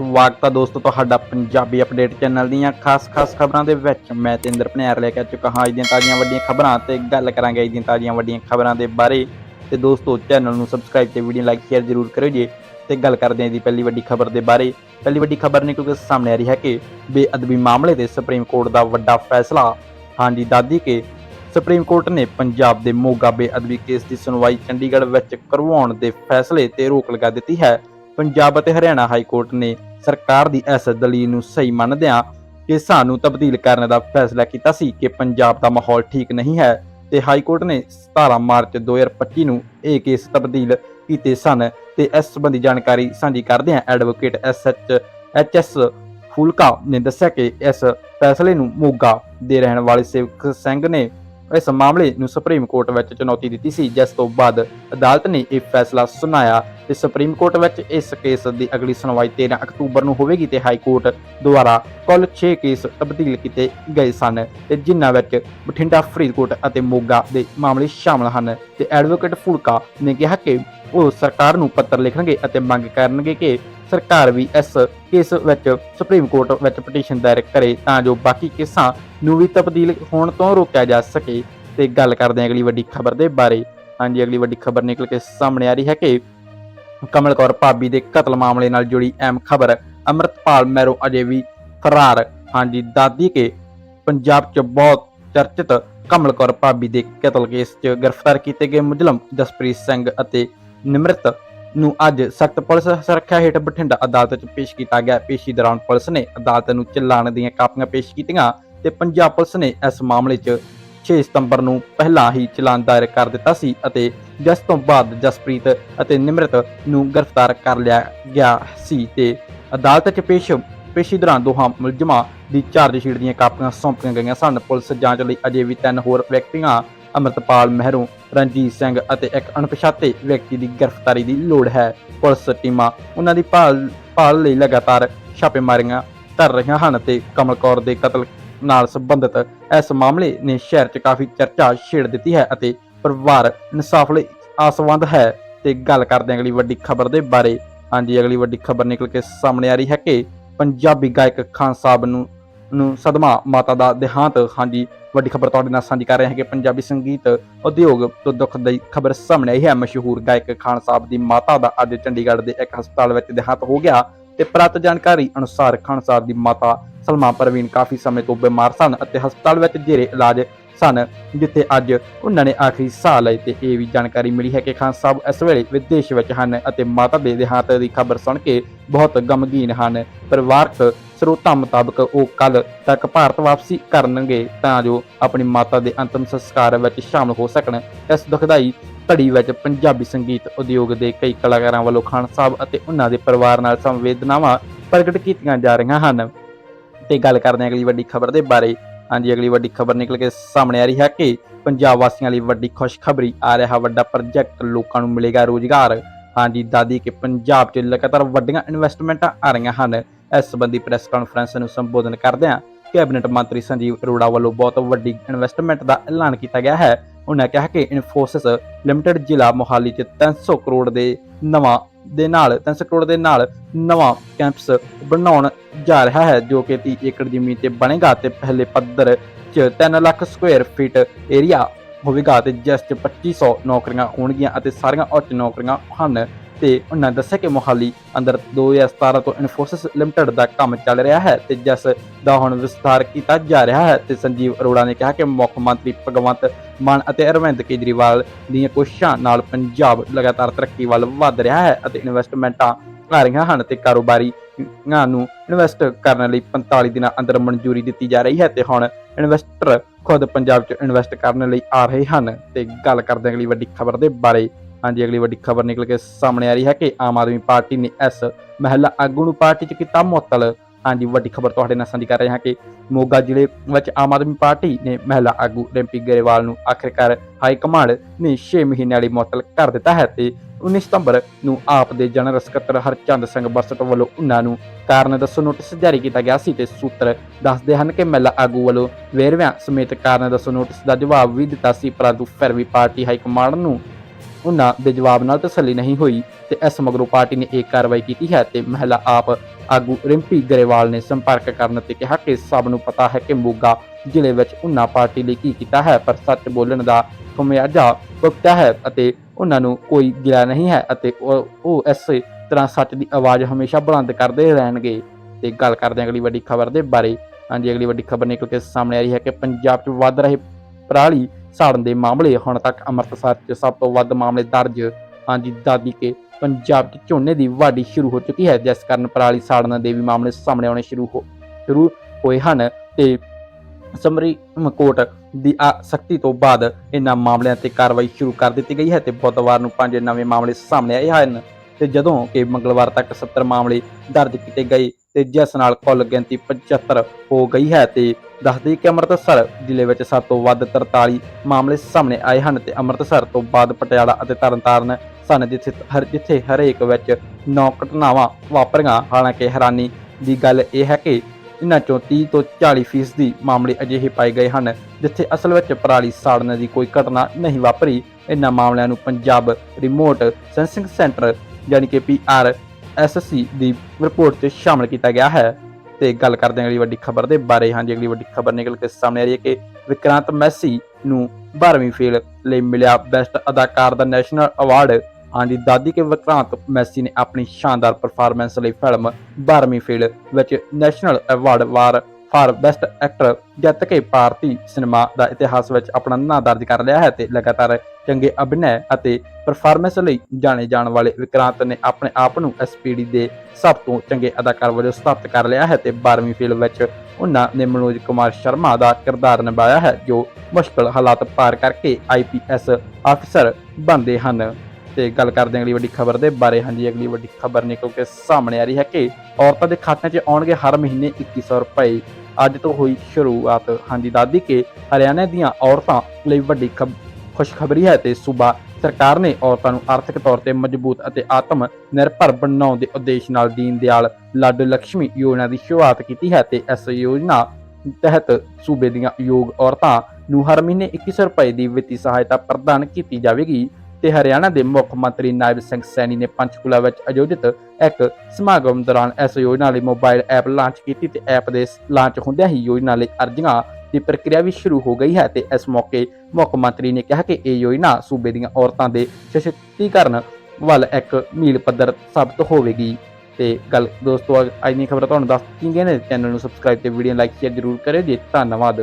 ਸਵਾਗਤ ਹੈ ਦੋਸਤੋ ਤੁਹਾਡਾ ਪੰਜਾਬੀ ਅਪਡੇਟ ਚੈਨਲ ਦੀਆਂ ਖਾਸ-ਖਾਸ ਖਬਰਾਂ ਦੇ ਵਿੱਚ। ਮੈਂ ਤੇਂਦਰ ਪਨਿਆਰ ਲੈ ਕੇ ਆ ਚੁੱਕਾ ਹਾਂ ਅੱਜ ਦੀਆਂ ਤਾਜ਼ੀਆਂ ਵੱਡੀਆਂ ਖਬਰਾਂ ਤੇ ਗੱਲ ਕਰਾਂਗੇ ਅੱਜ ਦੀਆਂ ਤਾਜ਼ੀਆਂ ਵੱਡੀਆਂ ਖਬਰਾਂ ਦੇ ਬਾਰੇ। ਤੇ ਦੋਸਤੋ ਚੈਨਲ ਨੂੰ ਸਬਸਕ੍ਰਾਈਬ ਤੇ ਵੀਡੀਓ ਲਾਈਕ ਸ਼ੇਅਰ ਜ਼ਰੂਰ ਕਰਿਓ ਜੀ ਤੇ ਗੱਲ ਕਰਦੇ ਹਾਂ ਦੀ ਪਹਿਲੀ ਵੱਡੀ ਖਬਰ ਦੇ ਬਾਰੇ। ਪਹਿਲੀ ਵੱਡੀ ਖਬਰ ਨਿਕਲ ਕਿਉਂਕਿ ਸਾਹਮਣੇ ਆ ਰਹੀ ਹੈ ਕਿ ਬੇਅਦਬੀ ਮਾਮਲੇ ਤੇ ਸੁਪਰੀਮ ਕੋਰਟ ਦਾ ਵੱਡਾ ਫੈਸਲਾ। ਹਾਂਜੀ ਦਾਦੀ ਕੇ ਸੁਪਰੀਮ ਕੋਰਟ ਨੇ ਪੰਜਾਬ ਦੇ ਮੋਗਾ ਬੇਅਦਬੀ ਕੇਸ ਦੀ ਸੁਣਵਾਈ ਚੰਡੀਗੜ੍ਹ ਵਿੱਚ ਕਰਵਾਉਣ ਦੇ ਫੈਸਲੇ ਤੇ ਰੋਕ ਲਗਾ ਦਿੱਤੀ ਹੈ। ਪੰਜਾਬ ਅਤੇ ਹਰਿਆਣਾ ਹਾਈ ਕੋਰਟ ਨੇ ਸਰਕਾਰ ਦੀ ਇਸ ਦਲੀਲ ਨੂੰ ਸਹੀ ਮੰਨਦਿਆਂ ਕਿ ਸਾਨੂੰ ਤਬਦੀਲ ਕਰਨ ਦਾ ਫੈਸਲਾ ਕੀਤਾ ਸੀ ਕਿ ਪੰਜਾਬ ਦਾ ਮਾਹੌਲ ਠੀਕ ਨਹੀਂ ਹੈ ਤੇ ਹਾਈ ਕੋਰਟ ਨੇ 17 ਮਾਰਚ 2025 ਨੂੰ ਇਹ ਕੇਸ ਤਬਦੀਲ ਕੀਤੇ ਸਨ ਤੇ ਇਸ ਸੰਬੰਧੀ ਜਾਣਕਾਰੀ ਸਾਂਝੀ ਕਰਦਿਆਂ ਐਡਵੋਕੇਟ ਐਸਐਚ ਐਚਐਸ ਫੂਲਕਾ ਨੇ ਦੱਸਿਆ ਕਿ ਇਸ ਫੈਸਲੇ ਨੂੰ ਮੋਗਾ ਦੇ ਰਹਿਣ ਵਾਲੇ ਸੇਵਕ ਸਿੰਘ ਨੇ ਇਸ ਮਾਮਲੇ ਨੂੰ ਸੁਪਰੀਮ ਕੋਰਟ ਵਿੱਚ ਚੁਣੌਤੀ ਦਿੱਤੀ ਸੀ, ਜਿਸ ਤੋਂ ਬਾਅਦ ਅਦਾਲਤ ਨੇ ਇਹ ਫੈਸਲਾ ਸੁਣਾਇਆ ਤੇ ਸੁਪਰੀਮ ਕੋਰਟ ਵਿੱਚ ਇਸ ਕੇਸ ਦੀ ਅਗਲੀ ਸੁਣਵਾਈ 13 ਅਕਤੂਬਰ ਨੂੰ ਹੋਵੇਗੀ ਤੇ ਹਾਈ ਕੋਰਟ ਦੁਆਰਾ ਕੁੱਲ 6 ਕੇਸ ਤਬਦੀਲ ਕੀਤੇ ਗਏ ਸਨ ਤੇ ਜਿਨ੍ਹਾਂ ਵਿੱਚ ਬਠਿੰਡਾ ਫਰੀਦਕੋਟ ਅਤੇ ਮੋਗਾ ਦੇ ਮਾਮਲੇ ਸ਼ਾਮਲ ਹਨ ਤੇ ਐਡਵੋਕੇਟ ਫੁਲਕਾ ਨੇ ਕਿਹਾ ਕਿ ਉਹ ਸਰਕਾਰ ਨੂੰ ਪੱਤਰ ਲਿਖਣਗੇ ਅਤੇ ਮੰਗ ਕਰਨਗੇ ਕਿ ਸਰਕਾਰ ਵੀ ਇਸ ਕੇਸ ਵਿੱਚ ਸੁਪਰੀਮ ਕੋਰਟ ਵਿੱਚ ਪਟੀਸ਼ਨ ਦਾਇਰ ਕਰੇ ਤਾਂ ਜੋ ਬਾਕੀ ਕੇਸਾਂ ਨੂੰ ਵੀ ਤਬਦੀਲ ਹੋਣ ਤੋਂ ਰੋਕਿਆ ਜਾ ਸਕੇ। ਤੇ ਗੱਲ ਕਰਦੇ ਹਾਂ ਅਗਲੀ ਵੱਡੀ ਖਬਰ ਦੇ ਬਾਰੇ। ਹਾਂਜੀ, ਅਗਲੀ ਵੱਡੀ ਖਬਰ ਨਿਕਲ ਕੇ ਸਾਹਮਣੇ ਆ ਰਹੀ ਹੈ ਕਿ ਕਮਲ ਕੌਰ ਭਾਬੀ ਦੇ ਕਤਲ ਮਾਮਲੇ ਨਾਲ ਜੁੜੀ ਅਹਿਮ ਖਬਰ ਅਮਰਤਪਾਲ ਮੈਰੋ ਅਜੇ ਵੀ ਫਰਾਰ। ਹਾਂਜੀ ਦਾਦੀ ਕੇ ਪੰਜਾਬ 'ਚ ਬਹੁਤ ਚਰਚਿਤ ਕਮਲ ਕੌਰ ਭਾਬੀ ਦੇ ਕਤਲ ਕੇਸ 'ਚ ਗ੍ਰਿਫਤਾਰ ਕੀਤੇ ਗਏ ਮੁਜਲਮ ਜਸਪ੍ਰੀਤ ਸਿੰਘ ਅਤੇ ਨਿਮਰਤ ਨੂੰ ਅੱਜ ਸਖਤ ਪੁਲਿਸ ਸੁਰੱਖਿਆ ਹੇਠ ਬਠਿੰਡਾ ਅਦਾਲਤ 'ਚ ਪੇਸ਼ ਕੀਤਾ ਗਿਆ। ਪੇਸ਼ੀ ਦੌਰਾਨ ਪੁਲਿਸ ਨੇ ਅਦਾਲਤ ਨੂੰ ਚਲਾਣ ਦੀਆਂ ਕਾਪੀਆਂ ਪੇਸ਼ ਕੀਤੀਆਂ ਤੇ ਪੰਜਾਬ ਪੁਲਿਸ ਨੇ ਇਸ ਮਾਮਲੇ 'ਚ 6 ਸਤੰਬਰ ਨੂੰ ਪਹਿਲਾਂ ਹੀ ਚਲਾਨ ਦਾਇਰ ਕਰ ਦਿੱਤਾ ਸੀ ਅਤੇ ਜਿਸ ਤੋਂ ਬਾਅਦ ਜਸਪ੍ਰੀਤ ਅਤੇ ਨਿਮਰਤ ਨੂੰ ਗ੍ਰਿਫਤਾਰ ਕਰ ਲਿਆ ਗਿਆ ਸੀ ਤੇ ਅਦਾਲਤ 'ਚ ਪੇਸ਼ ਪੇਸ਼ੀ ਦੌਰਾਨ ਦੋਹਾਂ ਮੁਲਜ਼ਮਾਂ ਦੀ ਚਾਰਜ ਸ਼ੀਟ ਦੀਆਂ ਕਾਪੀਆਂ ਸੌਂਪੀਆਂ ਗਈਆਂ ਸਨ। ਪੁਲਿਸ ਜਾਂਚ ਲਈ ਅਜੇ ਵੀ ਤਿੰਨ ਹੋਰ ਵਿਅਕਤੀਆਂ ਅਮਰਤਪਾਲ ਮਹਿਰੂ, ਰਣਜੀਤ ਸਿੰਘ ਅਤੇ ਇੱਕ ਅਣਪਛਾਤੇ ਵਿਅਕਤੀ ਦੀ ਗ੍ਰਿਫਤਾਰੀ ਦੀ ਲੋੜ ਹੈ। ਪੁਲਿਸ ਟੀਮਾਂ ਉਹਨਾਂ ਦੀ ਭਾਲ ਭਾਲ ਲਈ ਲਗਾਤਾਰ ਛਾਪੇਮਾਰੀਆਂ ਕਰ ਰਹੀਆਂ ਹਨ ਤੇ ਕਮਲ ਕੌਰ ਦੇ ਕਤਲ ਨਾਲ ਸੰਬੰਧਿਤ ਇਸ ਮਾਮਲੇ ਨੇ ਸ਼ਹਿਰ 'ਚ ਕਾਫੀ ਚਰਚਾ ਛੇੜ ਦਿੱਤੀ ਹੈ ਅਤੇ ਪਰਿਵਾਰ ਇਨਸਾਫ ਲਈ ਆਸਵੰਦ ਹੈ। ਤੇ ਗੱਲ ਕਰਦੇ ਅਗਲੀ ਵੱਡੀ ਖਬਰ ਦੇ ਬਾਰੇ। ਹਾਂਜੀ, ਅਗਲੀ ਵੱਡੀ ਖਬਰ ਨਿਕਲ ਕੇ ਸਾਹਮਣੇ ਆ ਰਹੀ ਹੈ ਕਿ ਪੰਜਾਬੀ ਗਾਇਕ ਖਾਨ ਸਾਹਿਬ ਨੂੰ ਨੂੰ ਸਦਮਾ ਮਾਤਾ ਦਾ ਦੇਹਾਂਤ। ਹਾਂਜੀ ਵੱਡੀ ਖਬਰ ਤੁਹਾਡੇ ਨਾਲ ਸਾਂਝੀ ਕਰ ਰਹੇ ਹਾਂ ਕਿ ਪੰਜਾਬੀ ਸੰਗੀਤ ਉਦਯੋਗ ਤੋਂ ਦੁਖਦਾਈ ਖਬਰ ਸਾਹਮਣੇ ਆਈ ਹੈ। ਮਸ਼ਹੂਰ ਗਾਇਕ ਖਾਨ ਸਾਹਿਬ ਦੀ ਮਾਤਾ ਦਾ ਅੱਜ ਚੰਡੀਗੜ੍ਹ ਦੇ ਇੱਕ ਹਸਪਤਾਲ ਵਿੱਚ ਦੇਹਾਂਤ ਹੋ ਗਿਆ ਤੇ ਪ੍ਰਾਪਤ ਜਾਣਕਾਰੀ ਅਨੁਸਾਰ ਖਾਨ ਸਾਹਿਬ ਦੀ ਮਾਤਾ ਸਲਮਾ ਪਰਵੀਨ ਕਾਫੀ ਸਮੇਂ ਤੋਂ ਬਿਮਾਰ ਸਨ ਅਤੇ ਹਸਪਤਾਲ ਵਿੱਚ ਜੇਰੇ ਇਲਾਜ ਸਨ, ਜਿੱਥੇ ਅੱਜ ਉਹਨਾਂ ਨੇ ਆਖਰੀ ਸਾਹ ਲਏ ਤੇ ਇਹ ਵੀ ਜਾਣਕਾਰੀ ਮਿਲੀ ਹੈ ਕਿ ਖਾਨ ਸਾਹਿਬ ਇਸ ਵੇਲੇ ਵਿਦੇਸ਼ ਵਿੱਚ ਹਨ ਅਤੇ ਮਾਤਾ ਦੇ ਦੇਹਾਂਤ ਦੀ ਖਬਰ ਸੁਣ ਕੇ ਬਹੁਤ ਗਮਗੀਨ ਹਨ। ਪਰਿਵਾਰਕ ਸਰੋਤਾਂ ਮੁਤਾਬਕ ਉਹ ਕੱਲ ਤੱਕ ਭਾਰਤ ਵਾਪਸੀ ਕਰਨਗੇ ਤਾਂ ਜੋ ਆਪਣੀ ਮਾਤਾ ਦੇ ਅੰਤਮ ਸੰਸਕਾਰ ਵਿੱਚ ਸ਼ਾਮਲ ਹੋ ਸਕਣ। ਇਸ ਦੁਖਦਾਈ ਘੜੀ ਵਿੱਚ ਪੰਜਾਬੀ ਸੰਗੀਤ ਉਦਯੋਗ ਦੇ ਕਈ ਕਲਾਕਾਰਾਂ ਵੱਲੋਂ ਖਾਨ ਸਾਹਿਬ ਅਤੇ ਉਹਨਾਂ ਦੇ ਪਰਿਵਾਰ ਨਾਲ ਸੰਵੇਦਨਾਵਾਂ ਪ੍ਰਗਟ ਕੀਤੀਆਂ ਜਾ ਰਹੀਆਂ ਹਨ। ਤੇ ਗੱਲ ਕਰਦੇ ਹਾਂ ਅਗਲੀ ਵੱਡੀ ਖਬਰ ਦੇ ਬਾਰੇ। ਹਾਂਜੀ, ਅਗਲੀ ਵੱਡੀ ਖਬਰ ਨਿਕਲ ਕੇ ਸਾਹਮਣੇ ਆ ਰਹੀ ਹੈ ਕਿ ਪੰਜਾਬ ਵਾਸੀਆਂ ਲਈ ਵੱਡੀ ਖੁਸ਼ਖਬਰੀ ਆ ਰਿਹਾ ਵੱਡਾ ਪ੍ਰੋਜੈਕਟ ਲੋਕਾਂ ਨੂੰ ਮਿਲੇਗਾ ਰੋਜ਼ਗਾਰ। ਹਾਂਜੀ ਦਾਦੀ ਕਿ ਪੰਜਾਬ 'ਚ ਲਗਾਤਾਰ ਵੱਡੀਆਂ ਇਨਵੈਸਟਮੈਂਟਾਂ ਆ ਰਹੀਆਂ ਹਨ। ਇਸ ਸੰਬੰਧੀ ਪ੍ਰੈਸ ਕਾਨਫਰੰਸ ਨੂੰ ਸੰਬੋਧਨ ਕਰਦਿਆਂ ਕੈਬਨਿਟ ਮੰਤਰੀ ਸੰਜੀਵ ਅਰੋੜਾ ਵੱਲੋਂ ਬਹੁਤ ਵੱਡੀ ਇਨਵੈਸਟਮੈਂਟ ਦਾ ਐਲਾਨ ਕੀਤਾ ਗਿਆ ਹੈ। ਉਹਨਾਂ ਕਿਹਾ ਕਿ ਇਨਫੋਸਿਸ ਲਿਮਟਿਡ ਜ਼ਿਲ੍ਹਾ ਮੋਹਾਲੀ 'ਚ 300 ਕਰੋੜ ਦੇ ਨਵਾਂ ਦੇ ਨਾਲ 300 ਕਰੋੜ ਦੇ ਨਾਲ ਨਵਾਂ ਕੈਂਪਸ ਬਣਾਉਣ ਜਾ ਰਿਹਾ ਹੈ, ਜੋ ਕਿ 30 ਏਕੜ ਜ਼ਮੀਨ ਤੇ ਬਣੇਗਾ ਤੇ ਪਹਿਲੇ ਪੱਧਰ 'ਚ 3 ਲੱਖ ਸਕੁਅਰ ਫੀਟ ਏਰੀਆ ਹੋਵੇਗਾ ਤੇ ਜਿਸ 'ਚ 2500 ਨੌਕਰੀਆਂ ਹੋਣਗੀਆਂ ਅਤੇ ਸਾਰੀਆਂ ਉੱਚ ਨੌਕਰੀਆਂ ਹਨ। ਤੇ ਉਹਨਾਂ ਦੱਸਿਆ ਕਿ ਮੋਹਾਲੀ ਅੰਦਰ 2017 ਤੋਂ ਇਨਫੋਸਿਸ ਲਿਮਟਿਡ ਦਾ ਕੰਮ ਚੱਲ ਰਿਹਾ ਹੈ ਤੇ ਜਿਸ ਦਾ ਹੁਣ ਵਿਸਥਾਰ ਕੀਤਾ ਜਾ ਰਿਹਾ ਹੈ ਤੇ ਸੰਜੀਵ ਅਰੋੜਾ ਨੇ ਕਿਹਾ ਕਿ ਮੁੱਖ ਮੰਤਰੀ ਭਗਵੰਤ ਮਾਨ ਅਤੇ ਅਰਵਿੰਦ ਕੇਜਰੀਵਾਲ ਦੀਆਂ ਕੋਸ਼ਿਸ਼ਾਂ ਨਾਲ ਪੰਜਾਬ ਲਗਾਤਾਰ ਤਰੱਕੀ ਵੱਲ ਵਧ ਰਿਹਾ ਹੈ ਅਤੇ ਇਨਵੈਸਟਮੈਂਟਾਂ ਆ ਰਹੀਆਂ ਹਨ ਤੇ ਕਾਰੋਬਾਰੀ ਨੂੰ ਇਨਵੈਸਟ ਕਰਨ ਲਈ 45 ਦਿਨਾਂ ਅੰਦਰ ਮਨਜ਼ੂਰੀ ਦਿੱਤੀ ਜਾ ਰਹੀ ਹੈ ਤੇ ਹੁਣ ਇਨਵੈਸਟਰ ਖੁਦ ਪੰਜਾਬ 'ਚ ਇਨਵੈਸਟ ਕਰਨ ਲਈ ਆ ਰਹੇ ਹਨ ਤੇ ਗੱਲ ਕਰਦੇ ਅਗਲੀ ਵੱਡੀ ਖਬਰ ਦੇ ਬਾਰੇ। ਹਾਂਜੀ, ਅਗਲੀ ਵੱਡੀ ਖਬਰ ਨਿਕਲ ਕੇ ਸਾਹਮਣੇ ਆ ਰਹੀ ਹੈ ਕਿ ਆਮ ਆਦਮੀ ਪਾਰਟੀ ਨੇ ਇਸ ਮਹਿਲਾ ਆਗੂ ਨੂੰ ਪਾਰਟੀ 'ਚ ਕੀਤਾ ਮੁਅੱਤਲ। ਹਾਂਜੀ, ਵੱਡੀ ਖਬਰ ਤੁਹਾਡੇ ਨਾਲ ਸਾਂਝੀ ਕਰ ਰਹੇ ਹਾਂ ਕਿ ਮੋਗਾ ਜ਼ਿਲ੍ਹੇ ਵਿੱਚ ਆਮ ਆਦਮੀ ਪਾਰਟੀ ਨੇ ਮਹਿਲਾ ਆਗੂ ਰਿੰਪੀ ਗਰੇਵਾਲ ਨੂੰ ਆਖਿਰਕਾਰ ਹਾਈ ਕਮਾਂਡ ਨੇ 6 ਮਹੀਨਿਆਂ ਵਾਲੀ ਮੁਅੱਤਲ ਕਰ ਦਿੱਤਾ ਹੈ ਤੇ 19 ਸਤੰਬਰ ਨੂੰ ਆਪ ਦੇ ਜਨਰਲ ਸਕੱਤਰ ਹਰਚੰਦ ਸਿੰਘ ਬਸਟ ਵੱਲੋਂ ਉਹਨਾਂ ਨੂੰ ਕਾਰਨ ਦੱਸੋ ਨੋਟਿਸ ਜਾਰੀ ਕੀਤਾ ਗਿਆ ਸੀ ਤੇ ਸੂਤਰ ਦੱਸਦੇ ਹਨ ਕਿ ਮਹਿਲਾ ਆਗੂ ਵੱਲੋਂ ਵੇਰਵਿਆਂ ਸਮੇਤ ਕਾਰਨ ਦੱਸੋ ਨੋਟਿਸ ਦਾ ਜਵਾਬ ਵੀ ਦਿੱਤਾ ਸੀ, ਪਰੰਤੂ ਫਿਰ ਵੀ ਪਾਰਟੀ ਹਾਈ ਕਮਾਂਡ ਨੂੰ ਉਹਨਾਂ ਦੇ ਜਵਾਬ ਨਾਲ ਤਸੱਲੀ ਨਹੀਂ ਹੋਈ ਤੇ ਇਸ ਮਗਰੋਂ ਪਾਰਟੀ ਨੇ ਇਹ ਕਾਰਵਾਈ ਕੀਤੀ ਹੈ ਤੇ ਮਹਿਲਾ ਆਪ ਆਗੂ ਰਿੰਪੀ ਗਰੇਵਾਲ ਨੇ ਸੰਪਰਕ ਕਰਨ ਤੇ ਕਿਹਾ ਕਿ ਸਭ ਨੂੰ ਪਤਾ ਹੈ ਕਿ ਮੋਗਾ ਜ਼ਿਲ੍ਹੇ ਵਿੱਚ ਉਹਨਾਂ ਪਾਰਟੀ ਲਈ ਕੀ ਕੀਤਾ ਹੈ, ਪਰ ਸੱਚ ਬੋਲਣ ਦਾ ਖਮਿਆਜਾ ਭੁਗਤਿਆ ਹੈ ਅਤੇ ਉਹਨਾਂ ਨੂੰ ਕੋਈ ਗਿਲਾ ਨਹੀਂ ਹੈ ਅਤੇ ਉਹ ਉਹ ਇਸੇ ਤਰ੍ਹਾਂ ਸੱਚ ਦੀ ਆਵਾਜ਼ ਹਮੇਸ਼ਾ ਬੁਲੰਦ ਕਰਦੇ ਰਹਿਣਗੇ। ਤੇ ਗੱਲ ਕਰਦੇ ਅਗਲੀ ਵੱਡੀ ਖਬਰ ਦੇ ਬਾਰੇ। ਹਾਂਜੀ, ਅਗਲੀ ਵੱਡੀ ਖਬਰ ਨਿਕਲ ਕੇ ਸਾਹਮਣੇ ਆ ਰਹੀ ਹੈ ਕਿ ਪੰਜਾਬ 'ਚ ਵੱਧ ਰਹੇ ਪਰਾਲੀ ਸਾੜਨ ਦੇ ਮਾਮਲੇ ਹੁਣ ਤੱਕ ਅੰਮ੍ਰਿਤਸਰ 'ਚ ਸਭ ਤੋਂ ਵੱਧ ਮਾਮਲੇ ਦਰਜ। ਹਾਂਜੀ, ਦਾਦੀ ਕੇ ਪੰਜਾਬ 'ਚ ਝੋਨੇ ਦੀ ਵਾਢੀ ਸ਼ੁਰੂ ਹੋ ਚੁੱਕੀ ਹੈ, ਜਿਸ ਕਾਰਨ ਪਰਾਲੀ ਸਾੜਨ ਦੇ ਵੀ ਮਾਮਲੇ ਸਾਹਮਣੇ ਆਉਣੇ ਸ਼ੁਰੂ ਹੋ, ਸ਼ੁਰੂ ਹੋਏ ਹਨ ਤੇ ਸਮਰੀ ਕੋਰਟ ਦੀ ਸਖਤੀ ਤੋਂ ਬਾਅਦ ਇਹਨਾਂ ਮਾਮਲਿਆਂ ਤੇ ਕਾਰਵਾਈ ਸ਼ੁਰੂ ਕਰ ਦਿੱਤੀ ਗਈ ਹੈ ਤੇ ਬੁੱਧਵਾਰ ਨੂੰ ਪੰਜ ਨਵੇਂ ਮਾਮਲੇ ਸਾਹਮਣੇ ਆਏ ਹਨ। ਤੇ ਜਦੋਂ ਕਿ ਮੰਗਲਵਾਰ ਤੱਕ 70 ਮਾਮਲੇ ਦਰਜ ਕੀਤੇ ਗਏ ਤੇ ਜਿਸ ਨਾਲ ਕੁੱਲ ਗਿਣਤੀ 75 ਹੋ ਗਈ ਹੈ ਤੇ ਦੱਸਦੇ ਕਿ ਅੰਮ੍ਰਿਤਸਰ ਜ਼ਿਲ੍ਹੇ ਵਿੱਚ ਸਭ ਤੋਂ ਵੱਧ 43 ਮਾਮਲੇ ਸਾਹਮਣੇ ਆਏ ਹਨ ਤੇ ਅੰਮ੍ਰਿਤਸਰ ਤੋਂ ਬਾਅਦ ਪਟਿਆਲਾ ਅਤੇ ਤਰਨਤਾਰਨ ਸਨ ਜਿੱਥੇ ਹਰ ਜਿੱਥੇ ਹਰੇਕ ਵਿੱਚ 9 ਘਟਨਾਵਾਂ ਵਾਪਰੀਆਂ। ਹਾਲਾਂਕਿ ਹੈਰਾਨੀ ਦੀ ਗੱਲ ਇਹ ਹੈ ਕਿ ਇਹਨਾਂ ਚੋਂ 30 ਤੋਂ 40 ਫੀਸਦੀ ਮਾਮਲੇ ਅਜਿਹੇ ਪਾਏ ਗਏ ਹਨ ਜਿੱਥੇ ਅਸਲ ਵਿੱਚ ਪਰਾਲੀ ਸਾੜਨ ਦੀ ਕੋਈ ਘਟਨਾ ਨਹੀਂ ਵਾਪਰੀ। ਇਹਨਾਂ ਮਾਮਲਿਆਂ ਨੂੰ ਪੰਜਾਬ ਰਿਮੋਟ ਸੈਂਸਿੰਗ ਸੈਂਟਰ ਯਾਨੀ ਕਿ ਪੀਆਰ ਐਸਸੀ ਦੀ ਰਿਪੋਰਟ 'ਚ ਸ਼ਾਮਲ ਕੀਤਾ ਗਿਆ ਹੈ। ਤੇ ਗੱਲ ਕਰਦੇ ਹਾਂ ਅਗਲੀ ਵੱਡੀ ਖਬਰ ਦੇ ਬਾਰੇ। ਹਾਂਜੀ, ਅਗਲੀ ਵੱਡੀ ਖਬਰ ਨਿਕਲ ਕੇ ਸਾਹਮਣੇ ਆ ਰਹੀ ਹੈ ਕਿ ਵਿਕਰਾਂਤ ਮੈਸੀ ਨੂੰ 12ਵੀਂ ਫੇਲ ਲਈ ਮਿਲਿਆ ਬੈਸਟ ਅਦਾਕਾਰ ਦਾ ਨੈਸ਼ਨਲ ਅਵਾਰਡ। ਹਾਂਜੀ, ਦਾਦੀ ਕੇ ਵਿਕਰਾਂਤ ਮੈਸੀ ਨੇ ਆਪਣੀ ਸ਼ਾਨਦਾਰ ਪਰਫਾਰਮੈਂਸ ਲਈ ਫਿਲਮ 12ਵੀਂ ਫੇਲ ਵਿੱਚ ਨੈਸ਼ਨਲ ਅਵਾਰਡ ਵਾਰ ਫਾਰ ਬੈਸਟ ਐਕਟਰ ਜਿੱਤ ਕੇ ਭਾਰਤੀ ਸਿਨੇਮਾ ਦਾ ਇਤਿਹਾਸ ਵਿੱਚ ਆਪਣਾ ਨਾਂ ਦਰਜ ਕਰ ਲਿਆ ਹੈ ਤੇ ਲਗਾਤਾਰ ਚੰਗੇ ਅਭਿਨੈ ਅਤੇ ਪਰਫਾਰਮੈਂਸ ਲਈ ਜਾਣੇ ਜਾਣ ਵਾਲੇ ਵਿਕਰਾਂਤ ਨੇ ਆਪਣੇ ਆਪ ਨੂੰ ਐਸਪੀਡੀ ਦੇ ਸਭ ਤੋਂ ਚੰਗੇ ਅਦਾਕਾਰ ਵਜੋਂ ਸਥਾਪਿਤ ਕਰ ਲਿਆ ਹੈ ਤੇ 12ਵੀਂ ਫਿਲਮ ਵਿੱਚ ਉਹਨਾਂ ਨੇ ਮਨੋਜ ਕੁਮਾਰ ਸ਼ਰਮਾ ਦਾ ਕਿਰਦਾਰ ਨਿਭਾਇਆ ਹੈ, ਜੋ ਮੁਸ਼ਕਲ ਹਾਲਾਤ ਪਾਰ ਕਰਕੇ ਆਈਪੀਐਸ ਅਫਸਰ ਬਣਦੇ ਹਨ। ਤੇ ਗੱਲ ਕਰਦੇ ਹਾਂ ਅਗਲੀ ਵੱਡੀ ਖਬਰ ਦੇ ਬਾਰੇ। ਹਾਂਜੀ, ਅਗਲੀ ਵੱਡੀ ਖਬਰ ਨਿਕਲ ਕੇ ਸਾਹਮਣੇ ਆ ਰਹੀ ਹੈ ਕਿ ਔਰਤਾਂ ਦੇ ਖਾਤਿਆਂ 'ਚ ਆਉਣਗੇ ਹਰ ਮਹੀਨੇ 2100 ਰੁਪਏ। ਅੱਜ ਤੋਂ ਹੋਈ ਸ਼ੁਰੂਆਤ। ਹਾਂਜੀ ਦਾਦੀ ਕੇ ਹਰਿਆਣਾ ਦੀਆਂ ਔਰਤਾਂ ਲਈ ਵੱਡੀ ਖਬ- ਖੁਸ਼ਖਬਰੀ ਹੈ ਤੇ ਸੂਬਾ ਸਰਕਾਰ ਨੇ ਔਰਤਾਂ ਨੂੰ ਆਰਥਿਕ ਤੌਰ ਤੇ ਮਜ਼ਬੂਤ ਅਤੇ ਆਤਮ ਨਿਰਭਰ ਬਣਾਉਣ ਦੇ ਉਦੇਸ਼ ਨਾਲ ਦੀਨ ਦਿਆਲ ਲਾਡੂ ਲక్ష్ਮੀ ਯੋਜਨਾ ਦੀ ਸ਼ੁਰੂਆਤ ਕੀਤੀ ਹੈ ਤੇ ਇਸ ਯੋਜਨਾ ਤਹਿਤ ਸੂਬੇ ਦੀਆਂ ਯੋਗ ਔਰਤਾਂ ਨੂੰ ਹਰ ਮਹੀਨੇ 2100 ਰੁਪਏ ਦੀ ਵਿੱਤੀ ਸਹਾਇਤਾ ਪ੍ਰਦਾਨ ਕੀਤੀ ਜਾਵੇਗੀ ਤੇ ਹਰਿਆਣਾ ਦੇ ਮੁੱਖ ਮੰਤਰੀ ਨਾਇਬ ਸਿੰਘ ਸੈਣੀ ਨੇ ਪੰਚਕੂਲਾ ਵਿੱਚ ਆਯੋਜਿਤ ਇੱਕ ਸਮਾਗਮ ਦੌਰਾਨ ਇਸ ਯੋਜਨਾ ਲਈ ਮੋਬਾਈਲ ਐਪ ਲਾਂਚ ਕੀਤੀ ਤੇ ਐਪ ਦੇ ਲਾਂਚ ਹੁੰਦਿਆਂ ਹੀ ਯੋਜਨਾ ਲਈ ਅਰਜ਼ੀਆਂ ਦੀ ਪ੍ਰਕਿਰਿਆ ਵੀ ਸ਼ੁਰੂ ਹੋ ਗਈ ਹੈ ਤੇ ਇਸ ਮੌਕੇ ਮੁੱਖ ਮੰਤਰੀ ਨੇ ਕਿਹਾ ਕਿ ਇਹ ਯੋਜਨਾ ਸੂਬੇ ਦੀਆਂ ਔਰਤਾਂ ਦੇ ਸਸ਼ਕਤੀਕਰਨ ਵੱਲ ਇੱਕ ਮੀਲ ਪੱਧਰ ਸਾਬਤ ਹੋਵੇਗੀ। ਤੇ ਗੱਲ ਦੋਸਤੋ, ਅੱਜ ਦੀਆਂ ਖ਼ਬਰ ਤੁਹਾਨੂੰ ਦੱਸ ਦਿੱਤੀਆਂ ਗਈਆਂ ਨੇ ਚੈਨਲ ਨੂੰ ਸਬਸਕ੍ਰਾਈਬ ਤੇ ਵੀਡੀਓ ਲਾਈਕ ਸ਼ੇਅਰ ਜ਼ਰੂਰ ਕਰਿਓ ਜੀ। ਧੰਨਵਾਦ।